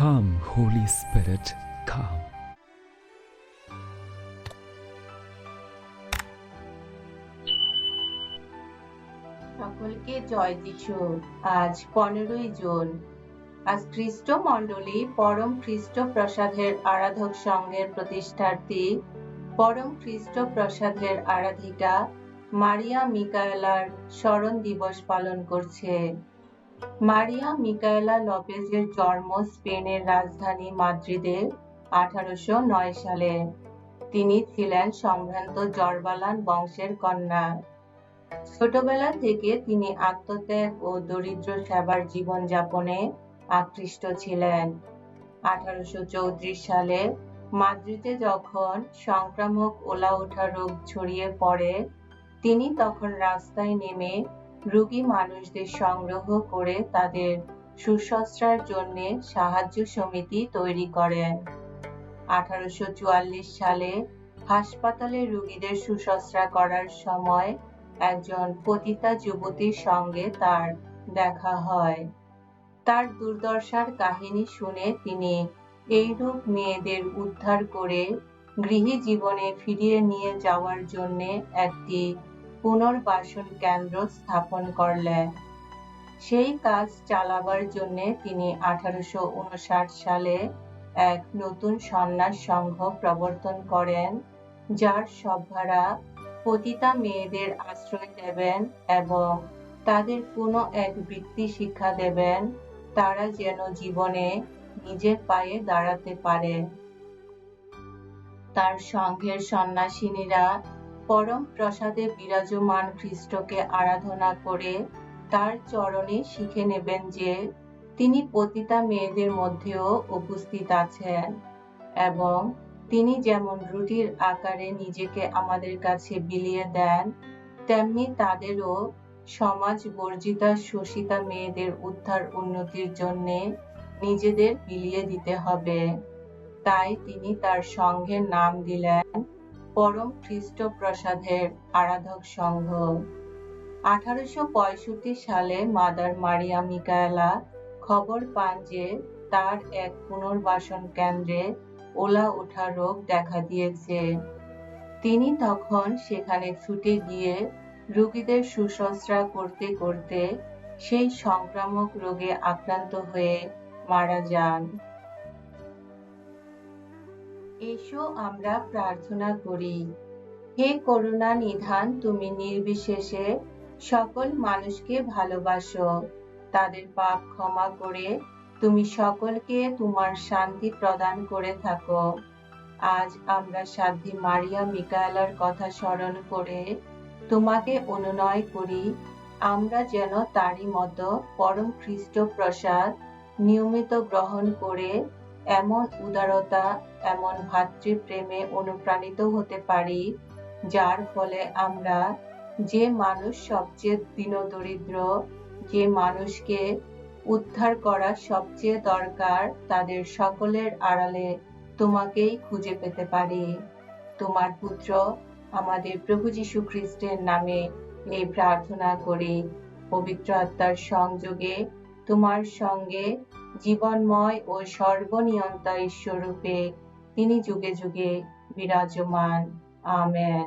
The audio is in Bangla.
Come, Holy Spirit, come. সকলকে জয় যিশু। আজ পনেরোই জুন। আজ খ্রিস্ট মণ্ডলী পরম খ্রিস্ট প্রসাদের আরাধক সংঘের প্রতিষ্ঠার্থী পরম খ্রিস্ট প্রসাদের আরাধিকা মারিয়া মিকায়েলার স্মরণ দিবস পালন করছে। মারিয়া মিকায়েলা লপেজের জন্ম স্পেনের রাজধানী মাদ্রিদে আঠারোশো নয় সালে। তিনি ছিলেন সম্ভ্রান্ত জর্বালান বংশের কন্যা। ছোটবেলা থেকে তিনি আত্মত্যাগ ও দরিদ্র সেবার জীবনযাপনে আকৃষ্ট ছিলেন। আঠারোশো চৌত্রিশ সালে মাদ্রিদে যখন সংক্রামক ওলা ওঠা রোগ ছড়িয়ে পড়ে, তিনি তখন রাস্তায় নেমে রোগী মানুষদের সংগ্রহ করে তাদের সুশ্রূষার জন্য সাহায্য সমিতি তৈরি করেন আঠারোশো চুয়াল্লিশ সালে হাসপাতালে রোগীদের সুশ্রূষা করার সময় একজন পতিতা যুবতীর সঙ্গে তার দেখা হয়। তার দুর্দশার কাহিনী শুনে তিনি এইরূপ মেয়েদের উদ্ধার করে গৃহী জীবনে ফিরিয়ে নিয়ে যাওয়ার জন্য একটি পুনর্বাসন কেন্দ্র স্থাপন করলেন সেই কাজ চালাবার জন্য তিনি আঠারোশো সালে এক নতুন সন্ন্যাস সংঘ প্রবর্তন করেন, যার সভ্যরা পতিতা মেয়েদের আশ্রয় দেবেন এবং তাদের কোনো এক বৃত্তি শিক্ষা দেবেন, তারা যেন জীবনে নিজের পায়ে দাঁড়াতে পারে। তার সংঘের সন্ন্যাসিনীরা পরম প্রসাদে বিরাজমান খ্রিস্টকে আরাধনা করে তার চরণে শিখে নেবেন যে তিনি পতিতা মেয়েদের মধ্যেও উপস্থিত আছেন এবং তিনি যেমন রুটির আকারে নিজেকে আমাদের কাছে বিলিয়ে দেন, তেমনি তাদেরও সমাজ বর্জিতা শোষিতা মেয়েদের উদ্ধার উন্নতির জন্য নিজেদের বিলিয়ে দিতে হবে। তাই তিনি তার সঙ্গে নাম দিলেন পরম খ্রিস্ট প্রসাদের আরাধক সংঘ। আঠারোশো পঁয়ষট্টি সালে মাদার মারিয়া মিকায়েলা খবর পান যে, তার এক পুনর্বাসন কেন্দ্রে ওলা ওঠা রোগ দেখা দিয়েছে। তিনি তখন সেখানে ছুটে গিয়ে রোগীদের সুশ্রূষা করতে করতে সেই সংক্রামক রোগে আক্রান্ত হয়ে মারা যান। এসো আমরা প্রার্থনা করি। হে করুণা নিধান, তুমি নির্বিশেষে সকল মানুষকে ভালোবাসো। তাদের পাপ ক্ষমা করে তুমি সকলকে তোমার শান্তি প্রদান করে থাকো। আজ আমরা সাধ্যী মারিয়া মিকায়েলার কথা স্মরণ করে তোমাকে অনুনয় করি। আমরা যেন তারই মতো পরম খ্রিস্ট প্রসাদ নিয়মিত গ্রহণ করে এমন উদারতা, এমন ভাতৃপ্রেমে অনুপ্রাণিত হতে পারি, যার ফলে আমরা যে মানুষ সবচেয়ে দীনদরিদ্র, যে মানুষকে উদ্ধার করা সবচেয়ে দরকার, তাদের সকলের আড়ালে তোমাকেই খুঁজে পেতে পারি। তোমার পুত্র আমাদের প্রভু যীশু খ্রিস্টের নামে এই প্রার্থনা করি। পবিত্র আত্মার সংযোগে, তোমার সঙ্গে জীবনময় ও সর্বনিয়ন্তা ঈশ্বরূপে তিনি যুগে যুগে বিরাজমান। আমেন।